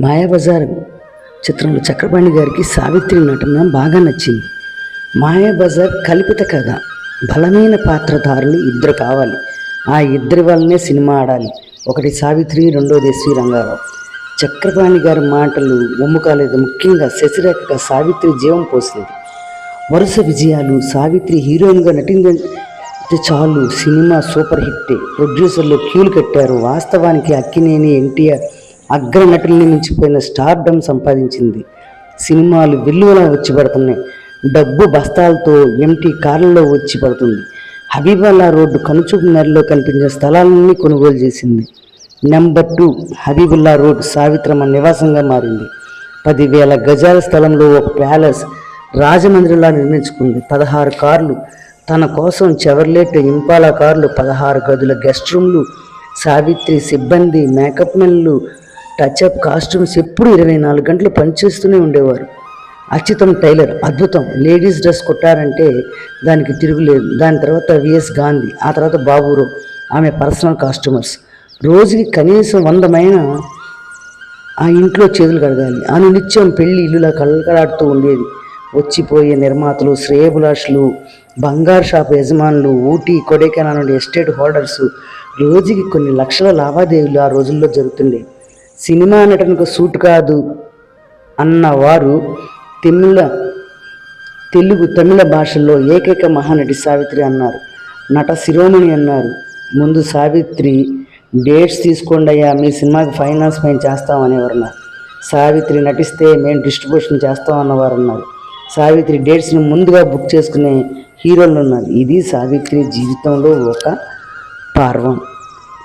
మాయాబజార్ చిత్రంలో చక్రపాణి గారికి సావిత్రి నటన బాగా నచ్చింది. మాయాబజార్ కల్పిత కథ బలమైన పాత్రధారులు ఇద్దరు కావాలి. ఆ ఇద్దరి వల్లనే సినిమా ఆడాలి. ఒకటి సావిత్రి రెండోది ఎస్వి రంగారావు. చక్రపాణి గారి మాటలు ఒమ్ము కాలేదు ముఖ్యంగా శశిరేఖ సావిత్రి జీవం పోసింది. వరుస విజయాలు సావిత్రి హీరోయిన్గా నటించే చాలు. సినిమా సూపర్ హిట్ ప్రొడ్యూసర్లు క్యూలు కట్టారు. వాస్తవానికి అక్కినేని ఎన్టీఆర్ అగ్ర నటుల్ని మించిపోయిన స్టార్డమ్ సంపాదించింది. సినిమాలు విల్లువలా వచ్చి పడుతున్నాయి. డబ్బు బస్తాలతో ఎంటీ కార్లలో వచ్చి పడుతుంది. హబీబాలా రోడ్డు కనుచూపు మేరలో కనిపించే స్థలాలన్నీ కొనుగోలు చేసింది. Number two Habibullah road Savitramma నివాసంగా మారింది. పదివేల గజాల స్థలంలో ఒక ప్యాలెస్ రాజమండ్రిలా నిర్మించుకుంది. పదహారు కార్లు. తన కోసం చెవర్లెట్ ఇంపాలా కార్లు పదహారు గదుల గెస్ట్ రూమ్లు సావిత్రి సిబ్బంది మేకప్ మెన్లు టచ్అప్ కాస్ట్యూమ్స్ ఎప్పుడు ఇరవై నాలుగు గంటలు పనిచేస్తూనే ఉండేవారు. అచ్యుతం టైలర్ అద్భుతం. లేడీస్ డ్రెస్ కొట్టారంటే దానికి తిరుగులేదు దాని తర్వాత విఎస్ గాంధీ ఆ తర్వాత బాబురావు ఆమె పర్సనల్ కాస్ట్యూమర్స్. రోజుకి కనీసం వందమైన ఆ ఇంట్లో చేతులు కడగాలి. ఆమె నిత్యం పెళ్ళి ఇల్లులా కలకలాడుతూ ఉండేది. వచ్చిపోయే నిర్మాతలు శ్రేయభిలాషులు బంగారు షాప్ యజమానులు ఊటీ కొడైకెనాల్ నుండి ఎస్టేట్ హోల్డర్స్ రోజుకి కొన్ని లక్షల లావాదేవీలు ఆ రోజుల్లో జరుగుతుండే సినిమా నటనకు సూట్ కాదు అన్నవారు తమిళ తెలుగు తమిళ భాషల్లో ఏకైక మహానటి సావిత్రి అన్నారు. నట శిరోమణి అన్నారు. ముందు సావిత్రి డేట్స్ తీసుకోండి అయ్యా మీ సినిమాకి ఫైనాన్స్ మేము చేస్తాం అన్నారు. సావిత్రి నటిస్తే మేము డిస్ట్రిబ్యూషన్ చేస్తాం అన్నవారు అన్నారు. సావిత్రి డేట్స్ని ముందుగా బుక్ చేసుకునే హీరోలు ఉన్నారు. ఇది సావిత్రి జీవితంలో ఒక పర్వం.